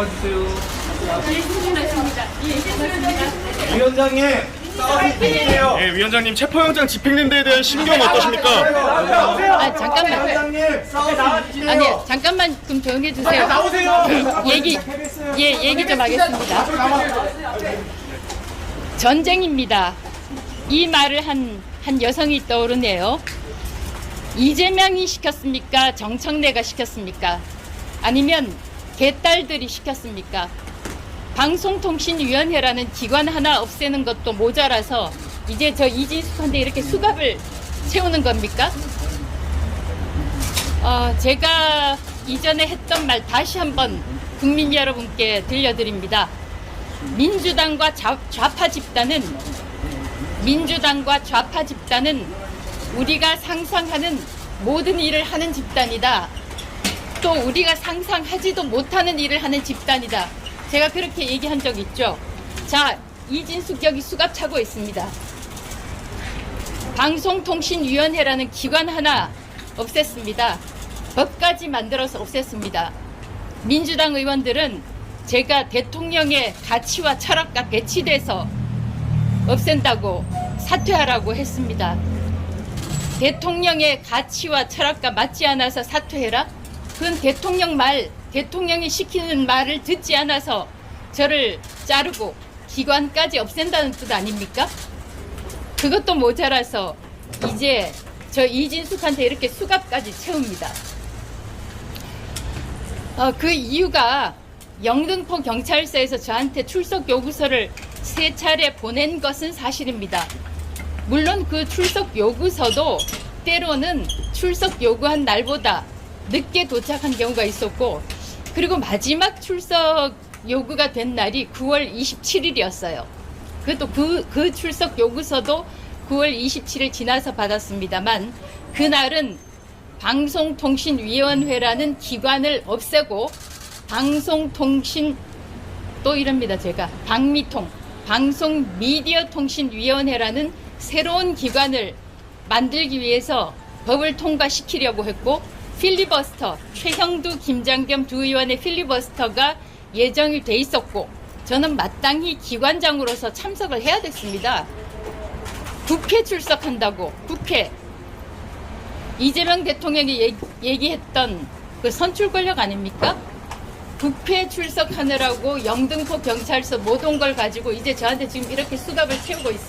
나와주세요. 예, 위원장님, 네, 위원장님 체포영장 집행된데에 대한 심경 어떠십니까? 아, 잠깐만. 아니 잠깐만 좀 조용해 주세요. 나오세요. 예, 얘기 예 얘기 좀 하겠습니다. 전쟁입니다. 이 말을 한 한 여성이 떠오르네요. 이재명이 시켰습니까? 정청래가 시켰습니까? 아니면 개딸들이 시켰습니까? 방송통신위원회라는 기관 하나 없애는 것도 모자라서 이제 저 이진숙한테 이렇게 수갑을 채우는 겁니까? 어, 제가 이전에 했던 말 다시 한번 국민 여러분께 들려드립니다. 민주당과 좌, 좌파 집단은 민주당과 좌파 집단은 우리가 상상하는 모든 일을 하는 집단이다. 또 우리가 상상하지도 못하는 일을 하는 집단이다. 제가 그렇게 얘기한 적 있죠. 자, 이진숙 여기 수갑 차고 있습니다. 방송통신위원회라는 기관 하나 없앴습니다. 법까지 만들어서 없앴습니다. 민주당 의원들은 제가 대통령의 가치와 철학과 배치돼서 없앤다고 사퇴하라고 했습니다. 대통령의 가치와 철학과 맞지 않아서 사퇴해라? 그건 대통령 말, 대통령이 시키는 말을 듣지 않아서 저를 자르고 기관까지 없앤다는 뜻 아닙니까? 그것도 모자라서 이제 저 이진숙한테 이렇게 수갑까지 채웁니다. 어, 그 이유가 영등포 경찰서에서 저한테 출석 요구서를 세 차례 보낸 것은 사실입니다. 물론 그 출석 요구서도 때로는 출석 요구한 날보다 늦게 도착한 경우가 있었고 그리고 마지막 출석 요구가 된 날이 9월 27일이었어요. 그것도 그, 그 출석 요구서도 9월 27일 지나서 받았습니다만 그날은 방송통신위원회라는 기관을 없애고 방송통신 또 이럽니다 제가 방미통 방송미디어통신위원회라는 새로운 기관을 만들기 위해서 법을 통과시키려고 했고 필리버스터 최형두 김장겸 두 의원의 필리버스터가 예정이 돼 있었고 저는 마땅히 기관장으로서 참석을 해야 됐습니다. 국회 출석한다고 국회 이재명 대통령이 얘기- 얘기했던 그 선출 권력 아닙니까? 국회 출석하느라고 영등포 경찰서 못 온 걸 가지고 이제 저한테 지금 이렇게 수갑을 채우고 있습니다.